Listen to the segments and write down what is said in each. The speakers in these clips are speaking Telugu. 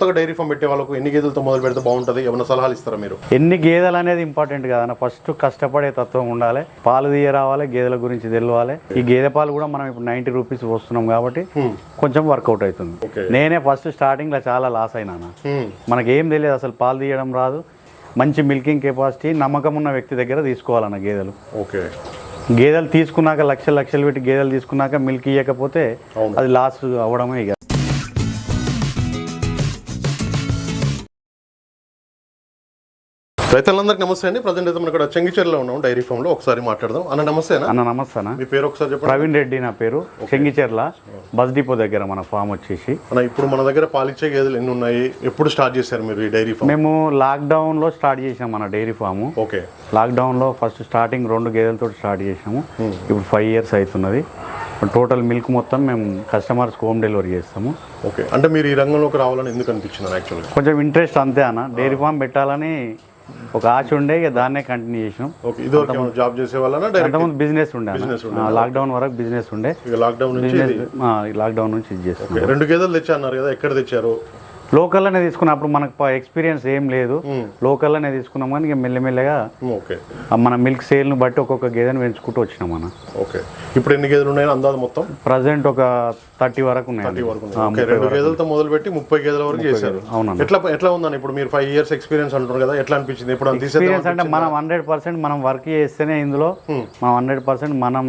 కొత్తగా డైరీ ఫామ్ పెట్టే వాళ్ళకు ఎన్ని గేదెలతో మొదలు పెడితే బాగుంటుంది? ఏమైనా సలహాలు ఇస్తారా మీరు? ఎన్ని గేదెలు అనేది ఇంపార్టెంట్ కదన్న ఫస్ట్ కష్టపడే తత్వం ఉండాలి. పాలు తీయ రావాలి గేదెల గురించి తెలియాలి ఈ గేదె పాలు కూడా మనం ఇప్పుడు నైంటీ రూపీస్ వస్తున్నాం కాబట్టి కొంచెం వర్కౌట్ అవుతుంది. నేనే ఫస్ట్ స్టార్టింగ్లో చాలా లాస్ అయినా. మనకి ఏం తెలియదు అసలు పాలు తీయడం రాదు. మంచి మిల్కింగ్ కెపాసిటీ నమ్మకం ఉన్న వ్యక్తి దగ్గర తీసుకోవాలన్న గేదెలు. ఓకే. గేదెలు తీసుకున్నాక లక్షలు లక్షలు పెట్టి గేదెలు తీసుకున్నాక మిల్క్ ఇవ్వకపోతే. అది లాస్ అవ్వడమే ఇక. రైతులందరికీ నమస్తే అండి. ప్రజెంట్ అయితే మనం ఇక్కడ చెంగిచెర్లో ఉన్నాం డైరీ ఫామ్లో ఒకసారి మాట్లాడదాం. అన్న నమస్తేనా? అన్న నమస్తే అన్న మీ పేరు ఒకసారి చెప్పండి. ప్రవీణ్ రెడ్డి నా పేరు. చెంగిచెర్ల బస్ డిపో దగ్గర మన ఫామ్ వచ్చేసి. అన్న ఇప్పుడు మన దగ్గర పాలిచ్చే గేదెలు ఎన్ని ఉన్నాయి? ఎప్పుడు స్టార్ట్ చేశారు మీరు ఈ డైరీ ఫామ్? మేము లాక్డౌన్లో స్టార్ట్ చేసాం మన డైరీ ఫాము. ఓకే. లాక్డౌన్లో ఫస్ట్ స్టార్టింగ్ రెండు గేదెలతో స్టార్ట్ చేసాము ఇప్పుడు ఫైవ్ ఇయర్స్ అవుతున్నది. టోటల్ మిల్క్ మొత్తం మేము కస్టమర్స్కి హోమ్ డెలివరీ చేస్తాము. ఓకే. అంటే మీరు ఈ రంగంలోకి రావాలని ఎందుకు అనిపించింది యాక్చువల్గా? కొంచెం ఇంట్రెస్ట్ అంతే అన్న. డైరీ ఫామ్ పెట్టాలని ఒక ఆశ ఉండే ఇక దాన్నే కంటిన్యూ చేసినాం. ఓకే జాబ్ చేసే అంతకుముందు బిజినెస్ ఉండే లాక్డౌన్ వరకు బిజినెస్ ఉండే. లాక్డౌన్ నుంచి లాక్డౌన్ నుంచి ఇది చేస్తాం రెండు గేదెలు తెచ్చా అన్నారు కదా ఎక్కడ తెచ్చారు? లోకల్లోనే తీసుకున్నప్పుడు మనకు ఎక్స్పీరియన్స్ ఏం లేదు. లోకల్లోనే తీసుకున్నాం కానీ ఇక మెల్లమెల్లగా ఓకే. మన మిల్క్ సేల్ను బట్టి ఒక్కొక్క గేదెని పెంచుకుంటూ వచ్చినాం మన ఓకే. ఇప్పుడు ఎన్ని గేదెలు ఉన్నాయని అందాది మొత్తం? ప్రజెంట్ ఒక థర్టీ వరకు ఉన్నాయి. ఉన్నాయి. రెండు గేదెలతో మొదలు పెట్టి ముప్పై గేదెల వరకు చేశారు. అవునన్న. ఎట్లా ఎట్లా ఉందని ఇప్పుడు మీరు ఫైవ్ ఇయర్స్ ఎక్స్పీరియన్స్ అంటున్నారు కదా ఎట్లా అనిపించింది? ఇప్పుడు ఎక్స్పీరియన్స్ అంటే మనం హండ్రెడ్ పర్సెంట్ మనం వర్క్ చేస్తేనే ఇందులో మనం హండ్రెడ్ పర్సెంట్ మనం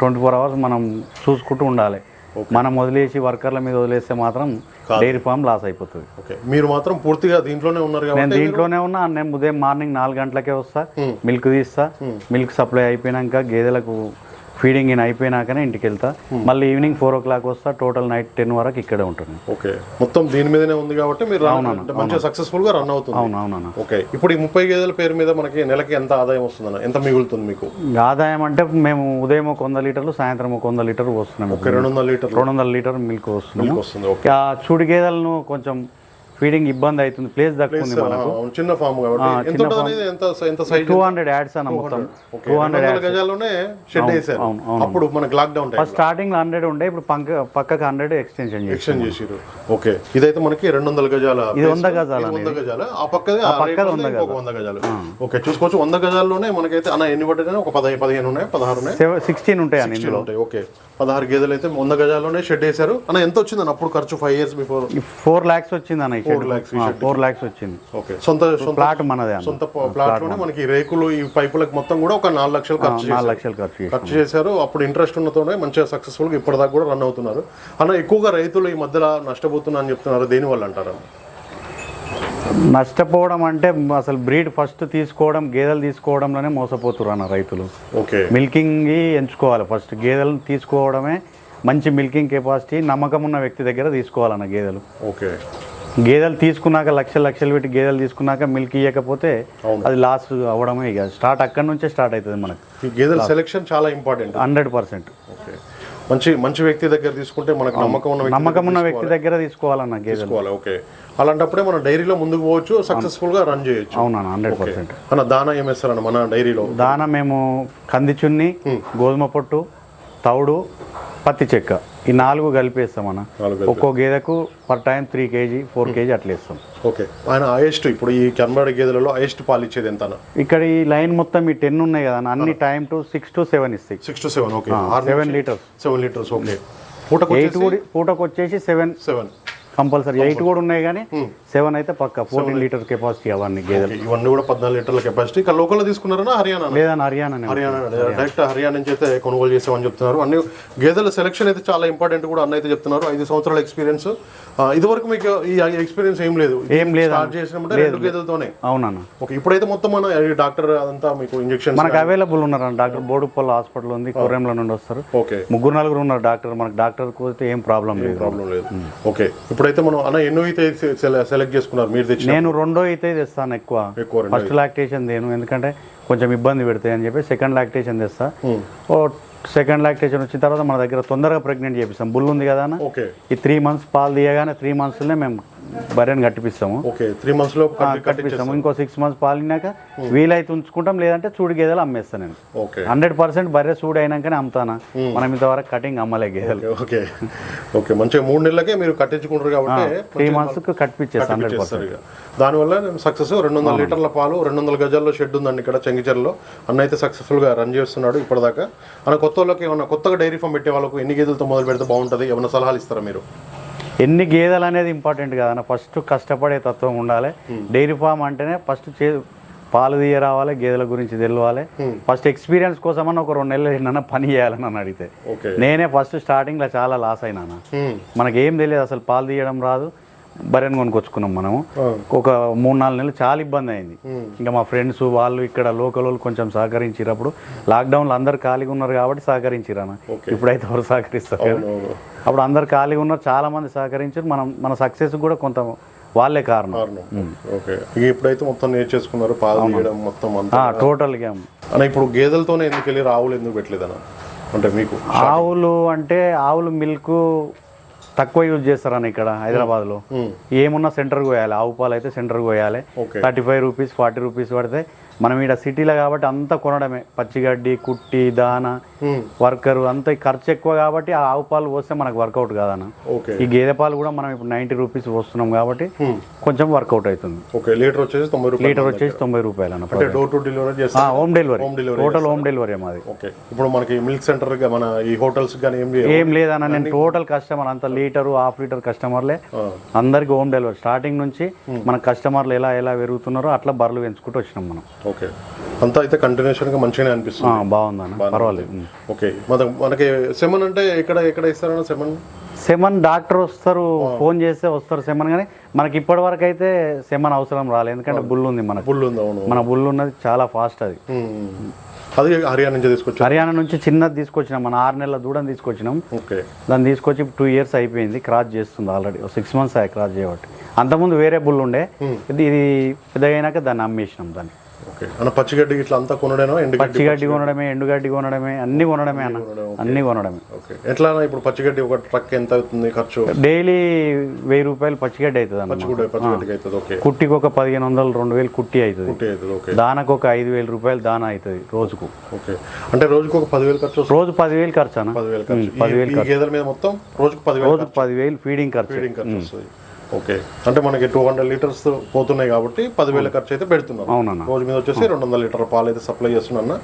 ట్వంటీ ఫోర్ అవర్స్ మనం చూసుకుంటూ ఉండాలి. మనం వదిలేసి వర్కర్ల మీద వదిలేస్తే మాత్రం డైరీ ఫామ్ లాస్ అయిపోతుంది. ఓకే మీరు మాత్రం పూర్తిగా దీంట్లోనే ఉన్నారు నేను దీంట్లోనే ఉన్నా నేను ఉదయం మార్నింగ్ నాలుగు గంటలకే వస్తా మిల్క్ తీస్తా మిల్క్ సప్లై అయిపోయినాక గేదెలకు ఫీడింగ్ ఇన్ అయిపోయినాకనే ఇంటికి వెళ్తా మళ్ళీ ఈవినింగ్ ఫోర్ ఓ క్లాక్ వస్తా టోటల్ నైట్ టెన్ వరకు ఇక్కడే ఉంటుంది. ఓకే. మొత్తం దీని మీదనే ఉంది కాబట్టి మీరు మంచిగా సక్సెస్ఫుల్గా రన్ అవుతుంది. అవును అవునన్నా ఓకే. ఇప్పుడు ఈ ముప్పై గేదెల పేరు మీద మనకి నెలకి ఎంత ఆదాయం వస్తుందన్న? ఎంత మిగులుతుంది మీకు? ఆదాయం అంటే మేము ఉదయం ఒక వంద లీటర్లు సాయంత్రం ఒక వంద లీటర్ వస్తున్నాం. ఒక రెండు వందల లీటర్లు. రెండు వందల లీటర్ మిల్క్ వస్తున్నాము వస్తుంది ఓకే. ఆ చూడి గేదెలను కొంచెం ఫీడింగ్ ఇబ్బంది అవుతుంది ప్లేస్ దక్కుంది మనకు. చిన్న ఫామ్ కాబట్టి. టూ హండ్రెడ్ యాడ్స్ అన్న మొత్తం. Two hundred. వేసారు. అప్పుడు మనకి లాక్డౌన్ ఫస్ట్ స్టార్టింగ్ హండ్రెడ్ ఉండే ఇప్పుడు పక్క పక్కకు హండ్రెడ్ ఎక్స్టెన్షన్ చేసి ఎక్స్చేంజ్ చేసిరు ఓకే. ఇదైతే మనకి రెండు వందల గజాల ఇది. వంద గజాలు వంద గజాలు. ఆ పక్కది ఆ పక్కది రైట్ వంద ఇంకొక వంద గజాలు. ఓకే చూసుకోవచ్చు. వంద గజాల్లోనే మనకైతే అన్న ఎన్ని పడ్డాయి? ఒక పదిహేను పదిహేను ఉన్నాయి పదహారు ఉన్నాయి? సిక్స్టీన్ ఉంటాయి అన్న ఇందులో. ఉంటాయి. ఓకే. పదహారు గేదెలు అయితే వంద గజాల్లోనే షెడ్ వేశారు. అన్న ఎంత వచ్చింది అప్పుడు ఖర్చు five years before four lakhs వచ్చింది అన్న Lakhs ఈ ఫోర్ లాక్స్ వచ్చింది. ఓకే సొంత సొంత ప్లాట్ మనదే అన్న. సొంత ప్లాట్లోనే మనకి రేకులు ఈ పైపులకు మొత్తం కూడా ఒక నాలుగు లక్షలు ఖర్చు నాలుగు లక్షలు ఖర్చు ఖర్చు చేశారు. అప్పుడు ఇంట్రెస్ట్ ఉన్నతోనే మంచిగా సక్సెస్ఫుల్గా ఇప్పటిదాకా కూడా రన్ అవుతున్నారు. అన్న ఎక్కువగా రైతులు ఈ మధ్యలో నష్టపోతున్నా అని చెప్తున్నారు. దేని వల్ల అంటారు నష్టపోవడం అంటే అసలు బ్రీడ్ ఫస్ట్ తీసుకోవడం గేదెలు తీసుకోవడంలోనే మోసపోతున్నారు అన్న రైతులు. ఓకే. మిల్కింగ్ ఎంచుకోవాలి ఫస్ట్ గేదెలను తీసుకోవడమే మంచి మిల్కింగ్ కెపాసిటీ నమ్మకం ఉన్న వ్యక్తి దగ్గర తీసుకోవాలన్న గేదెలు. ఓకే. గేదెలు తీసుకున్నాక లక్షలు లక్షలు పెట్టి గేదెలు తీసుకున్నాక మిల్క్ ఇవ్వకపోతే అవును. అది లాస్ అవ్వడమే ఇక. స్టార్ట్ అక్కడి నుంచే స్టార్ట్ అవుతుంది మనకు. గేదెల సెలెక్షన్ చాలా ఇంపార్టెంట్ హండ్రెడ్ పర్సెంట్ ఓకే. మంచి మంచి వ్యక్తి దగ్గర తీసుకుంటే మనకు నమ్మకం ఉన్న వ్యక్తి నమ్మకం ఉన్న వ్యక్తి దగ్గర తీసుకోవాలన్న గేదెలు. తీసుకోవాలి ఓకే. అలాంటప్పుడే మనం డైరీలో ముందుకు పోవచ్చు సక్సెస్ఫుల్గా రన్ చేయొచ్చు. అవునన్న హండ్రెడ్ పర్సెంట్ అన్న దానా ఏం వేస్తారన్న మన డైరీలో? దాన మేము కంది చున్ని గోధుమ పొట్టు తౌడు పత్తి చెక్క. ఈ నాలుగు కలిపేస్తామన్న ఒక్కో గేదెకు per time three KG four KG అట్లా ఇస్తాం ఓకే. ఆయన హైయెస్ట్ ఇప్పుడు ఈ కన్వర్డ్ గేదెలలో హైయెస్ట్ పాలు ఇచ్చేది ఎంత ఇక్కడ ఈ లైన్ మొత్తం ఈ టెన్ ఉన్నాయి కదా అన్న, అన్ని time to six to seven ఇస్తాయి. Six to seven okay seven litres seven litres okay పూటకు పూటకు వచ్చేసి సెవెన్ సెవెన్ కంపల్సరీ ఎయిట్ కూడా ఉన్నాయి కానీ సెవెన్ అయితే పక్క. ఫోర్టీన్ లీటర్ కెపాసిటీ అవన్నీ గేదెలు. ఇవన్నీ కూడా పద్నాలుగు లీటర్ల కెపాసిటీ ఇక్కడ లోకల్ తీసుకున్నారనా? హర్యానా లేదని హర్యానా హర్యానా డైరెక్ట్ హర్యానా. నుంచి అయితే కొనుగోలు చేసామని చెప్తున్నారు. అన్ని గేదెల సెలక్షన్ అయితే చాలా ఇంపార్టెంట్ కూడా అన్న అయితే చెప్తున్నారు. ఐదు సంవత్సరాల ఎక్స్పీరియన్స్ ఇదివరకు మీకు ఈ ఎక్స్పీరియన్స్ ఏం లేదు. ఏం లేదు స్టార్ట్ చేసినప్పుడు రెండు గేదెలతోనే. అవునన్న. ఓకే ఇప్పుడైతే మొత్తం మన డాక్టర్ అదంతా మీకు ఇంజెక్షన్ మనకు అవైలబుల్ ఉన్నారు డాక్టర్ బోడుపల్లి హాస్పిటల్ ఉంది కొర్రెంల నుండి వస్తారు. ఓకే ముగ్గురు నలుగురు ఉన్నారు డాక్టర్. మనకు డాక్టర్ పోతే ఏం ప్రాబ్లం లేదు. ప్రాబ్లం లేదు. ఓకే ఇప్పుడైతే మనం అన్న ఎన్నో అయితే సెలెక్ట్ చేసుకున్నారు? మీరు తెచ్చిన నేను రెండో అయితే తెస్తాను ఎక్కువ. ఫస్ట్ లాక్టేషన్ దేను? ఎందుకంటే కొంచెం ఇబ్బంది పెడతాయి అని చెప్పి సెకండ్ లాక్టేషన్ తెస్తా. ఓ సెకండ్ లాక్టేషన్ వచ్చిన తర్వాత మన దగ్గర తొందరగా ప్రెగ్నెంట్ చేపిస్తాం. బుల్ ఉంది కదా ఈ త్రీ మంత్స్ పాలు తీయగానే త్రీ మంత్స్లోనే మేము బర్రెని కట్టిపిస్తాము. ఓకే త్రీ మంత్స్లో కట్టిపిస్తాము. ఇంకో సిక్స్ మంత్స్ పాలినాక వీలైతే ఉంచుకుంటాం లేదంటే చూడు గేదెలు అమ్మేస్తాను నేను. ఓకే. హండ్రెడ్ పర్సెంట్ బర్రె సూడు అయినాకనే అమ్ముతానా? మనం ఇంతవరకు కటింగ్ అమ్మలే గేదెలు. Okay okay. మంచిగా మూడు నెలలకే మీరు కట్టించుకుంటారు కాబట్టి త్రీ మంత్స్కి కట్టిపించేస్తాను హండ్రెడ్ ఇక. దానివల్ల సక్సెస్ రెండు వందల లీటర్ల పాలు రెండు వందల గజాల్లో షెడ్ ఉందండి ఇక్కడ చెంగిచెర్లో అన్న అయితే సక్సెస్ఫుల్గా రన్ చేస్తున్నాడు ఇప్పటిదాకా. అన్న కొత్త వాళ్ళకి ఏమన్నా కొత్తగా డైరీ ఫామ్ పెట్టే వాళ్ళకు ఎన్ని గేదెలతో మొదలు పెడితే బాగుంటుంది? ఏమైనా సలహాలు ఇస్తారా మీరు? ఎన్ని గేదెలు అనేది ఇంపార్టెంట్ కదన్న ఫస్ట్ కష్టపడే తత్వం ఉండాలి. డైరీ ఫామ్ అంటేనే ఫస్ట్ చే పాలు తీయ రావాలి గేదెల గురించి తెలవాలి. ఫస్ట్ ఎక్స్పీరియన్స్ కోసమన్నా ఒక రెండు నెలలు ఏంటన్నా పని చేయాలని నన్ను అడిగితే. నేనే ఫస్ట్ స్టార్టింగ్లో చాలా లాస్ అయినాను మనకి ఏం తెలియదు అసలు పాలు తీయడం రాదు. బర్రెని కొనుక్కొచ్చుకున్నాం మనము. ఒక మూడు నాలుగు నెలలు చాలా ఇబ్బంది అయింది. ఇంకా మా ఫ్రెండ్స్ వాళ్ళు ఇక్కడ లోకల్ వాళ్ళు కొంచెం సహకరించినప్పుడు లాక్డౌన్లో అందరు ఖాళీగా ఉన్నారు కాబట్టి సహకరించిరాను ఇప్పుడైతే ఎవరు సహకరిస్తారు. అప్పుడు అందరు ఖాళీగా ఉన్నారు చాలా మంది సహకరించారు. మనం మన సక్సెస్ కూడా కొంత వాళ్ళే కారణం. ఓకే. ఇక ఇప్పుడైతే మొత్తం నేర్చేసుకున్నారు పాలు మొత్తం టోటల్గా అన్న ఇప్పుడు గేదెలతోనే ఎందుకు వెళ్ళి రావులు ఎందుకు పెట్టలేదన్న? అంటే మీకు ఆవులు అంటే ఆవులు మిల్క్ తక్కువ యూజ్ చేస్తారని ఇక్కడ హైదరాబాద్లో. ఏమున్నా సెంటర్కి పోయాలి ఆవు పాలు అయితే సెంటర్కి పోయాలి. Thirty five rupees forty rupees పడితే మనం ఇక్కడ సిటీలో కాబట్టి అంతా కొనడమే. పచ్చిగడ్డి కుట్టి దాన వర్కరు అంతా ఖర్చు ఎక్కువ కాబట్టి ఆ ఆవు పాలు పోస్తే మనకు వర్కౌట్ కాదన్న. ఓకే. ఈ గేదె పాలు కూడా మనం ఇప్పుడు నైంటీ రూపీస్ పోస్తున్నాం కాబట్టి కొంచెం వర్కౌట్ అవుతుంది. లీటర్ వచ్చేసి తొంభై రూపాయలు లీటర్ వచ్చేసి తొంభై రూపాయలు అన్న అంటే డోర్ టు డెలివరీ చేస్తారు? Home delivery total home delivery మాది. ఇప్పుడు మనకి మిల్క్ సెంటర్ మన ఈ హోటల్స్ కానీ ఏం లేదన్న నేను టోటల్ కస్టమర్ అంత లీటరు హాఫ్ లీటర్ కస్టమర్లే అందరికి హోమ్ డెలివరీ స్టార్టింగ్ నుంచి మన కస్టమర్లు ఎలా ఎలా పెరుగుతున్నారో అట్లా బర్రెలు పెంచుకుంటూ వచ్చినాం మనం. ఓకే. అంతా అయితే కంటిన్యూషన్గా మంచిగానే అనిపిస్తుంది. బాగుందన్న. పర్వాలేదు. ఓకే. మన మనకి సెమన్ అంటే ఎక్కడ ఎక్కడ ఇస్తారన్న సెమన్ సెమన్ డాక్టర్ వస్తారు ఫోన్ చేస్తే వస్తారు సెమన్ కానీ మనకి ఇప్పటి వరకు అయితే సెమన్ అవసరం రాలేదు. ఎందుకంటే బుల్ ఉంది మనకు. బుల్ ఉంది అవును. మన బుల్ ఉన్నది చాలా ఫాస్ట్ అది. అది హర్యానా నుంచి తీసుకొచ్చారు? హర్యానా నుంచి చిన్నది తీసుకొచ్చినాం. మన ఆరు నెలల దూడం తీసుకొచ్చినాం. ఓకే. దాన్ని తీసుకొచ్చి టూ ఇయర్స్ అయిపోయింది. క్రాస్ చేస్తుంది ఆల్రెడీ సిక్స్ మంత్స్ అయ్యాయి క్రాస్ చేయబట్టి. అంతకుముందు వేరే బుల్ ఉండే ఇది ఇది పెద్దగా అయినాక దాన్ని అమ్మేసినాం దాన్ని. ఓకే. అన్న పచ్చిగడ్డి ఇట్లా అంతా కొనడేనో ఎండుగడ్డి పచ్చిగడ్డి కొనడమే ఎండుగడ్డి కొనడమే అన్ని కొనడమే అన్న. అన్ని కొనడమే ఓకే. ఎట్లా ఇప్పుడు పచ్చిగడ్డి ఒక ట్రక్ ఎంత అవుతుంది ఖర్చు? డైలీ వెయ్యి రూపాయలు పచ్చిగడ్డి అవుతుంది అన్న కూడా పచ్చిగడ్డికి అవుతుంది ఓకే. కుట్టికి ఒక పదిహేను వందలు రెండు వేలు కుట్టి అవుతుంది. కుట్టి అవుతుంది ఓకే. దానకు ఒక ఐదు వేల రూపాయలు దాన అవుతుంది రోజుకు. ఓకే. అంటే రోజుకు ఒక పదివేలు ఖర్చు రోజు పదివేలు ఖర్చు అన్న. పదివేలు ఖర్చు. ఈ గేదెల మీద మొత్తం రోజుకు పదివేలు రోజుకు పదివేలు ఫీడింగ్ ఖర్చు. ఫీడింగ్ ఖర్చు ఓకే. అంటే మనకి టూ హండ్రెడ్ లీటర్స్ పోతున్నాయి కాబట్టి పదివేల ఖర్చు అయితే పెడుతున్నాం. అవునన్న. రోజు మీద వచ్చేసి రెండు వందల లీటర్ పాలు అయితే సప్లై చేస్తున్నా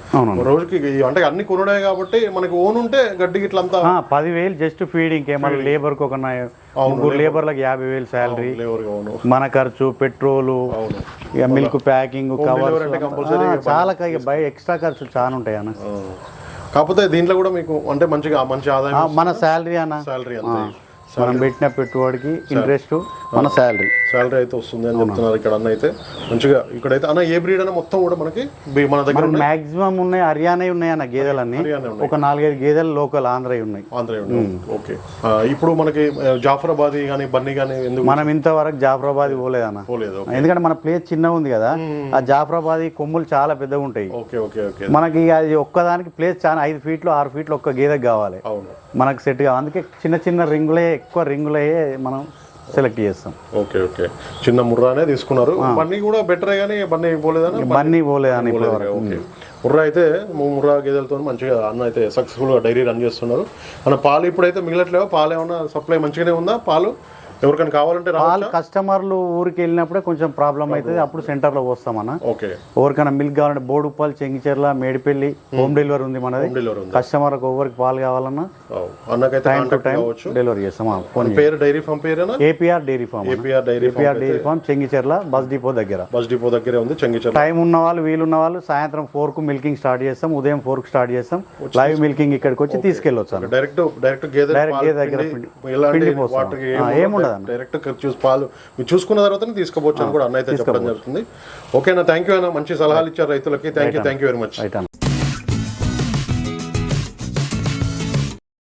రోజుకి అంటే అన్ని కొనడే కాబట్టి మనకి ఓన్ ఉంటే గడ్డికి ఇట్లా అంతా పదివేలు జస్ట్ ఫీడింగ్ ఏమన్నా లేబర్కి ఒక నా- ముగ్గురు లేబర్లకు యాభై వేలు శాలరీ మన ఖర్చు పెట్రోలు ఇక మిల్క్ ప్యాకింగ్ compulsory చాలా క- ఎక్స్ట్రా ఖర్చులు చాలా ఉంటాయి అన్న. కాకపోతే దీంట్లో కూడా మీకు అంటే మంచిగా మంచి ఆదాయం మన శాలరీ అన్న. శాలరీ అంత. మనం పెట్టిన పెట్టుబడికి ఇంట్రెస్ట్ మన శాలరీ శాలరీ అయితే వస్తుంది అని చెప్తున్నారు ఇక్కడ అన్న అయితే. మంచిగా ఇక్కడైతే అన్న ఏ బ్రీడ్ అన్న మొత్తం కూడా మనకి మన దగ్గర మాక్సిమం ఉన్నాయి? హర్యానా ఉన్నాయి. అన్న గేదెలన్నీ. ఉన్నాయి. ఒక నాలుగైదు గేదెలు లోకల్ ఆంధ్ర ఉన్నాయి. ఆంధ్ర. ఓకే. ఇప్పుడు మనకి జాఫరాబాదీ కానీ బన్నీ కానీ ఎందుకు మనం ఇంతవరకు జాఫరాబాద్ పోలేదన్న పోలేదు ఎందుకంటే మన ప్లేస్ చిన్నగా ఉంది కదా. ఆ జాఫరాబాద్ కొమ్ములు చాలా పెద్దగా ఉంటాయి. Okay okay okay. మనకి అది ఒక్కదానికి ప్లేస్ చాలా ఐదు ఫీట్లు ఆరు ఫీట్లు ఒక్క గేదెకి కావాలి. అవును. మనకు సెట్ కావాలి. అందుకే చిన్న చిన్న రింగులే ఎక్కువ రింగులే మనం సెలెక్ట్ చేస్తాం. Okay okay. చిన్న ముర్రానే తీసుకున్నారు. బన్నీ కూడా బెటరే కానీ బన్నీ బన్నీ పోలేదని ఇప్పుడు వరకు ఓకే. ముర్రా అయితే ముర్రా గేదెలతో మంచిగా అన్న అయితే సక్సెస్ఫుల్గా డైరీ రన్ చేస్తున్నారు. మన పాలు ఇప్పుడైతే మిగలట్లేవా? పాలు ఏమన్నా సప్లై మంచిగానే ఉందా? పాలు? ఎవరికైనా కావాలంటే వాళ్ళు కస్టమర్లు ఊరికి వెళ్ళినప్పుడే కొంచెం ప్రాబ్లం అవుతుంది. అప్పుడు సెంటర్లో వస్తామన్న ఓకే. ఎవరికైనా మిల్క్ కావాలంటే బోడుప్పల్ చెంగిచెర్ల మేడిపల్లి హోమ్ డెలివరీ ఉంది మనది. కస్టమర్కి ఎవరికి పాలు కావాలన్నా. అన్నకైతే కాంటాక్ట్ కావచ్చు. డెలివరీ చేస్తాం. ఫోన్ పేరు dairy farm పేరేనా? APR dairy farm APR dairy farm APR dairy farm Chengicherla bus depot దగ్గర. బస్ డిపో దగ్గరే ఉంది టైం ఉన్న వాళ్ళు వీలున్న వాళ్ళు సాయంత్రం ఫోర్కు మిల్కింగ్ స్టార్ట్ చేస్తాం ఉదయం ఫోర్కు స్టార్ట్ చేస్తాం లైవ్ మిల్కింగ్ ఇక్కడికి వచ్చి తీసుకెళ్ళొచ్చు డైరెక్ట్ డైరెక్ట్ గేదె దగ్గర ఏముండదు. డైరెక్ట్ చూసి పాలు. మీరు చూసుకున్న తర్వాతనే తీసుకోవచ్చు అని కూడా అన్న అయితే చెప్పడం జరుగుతుంది. ఓకేనా థ్యాంక్ యూ అన్న. మంచి సలహాలు ఇచ్చారు రైతులకి. Thank you thank you very much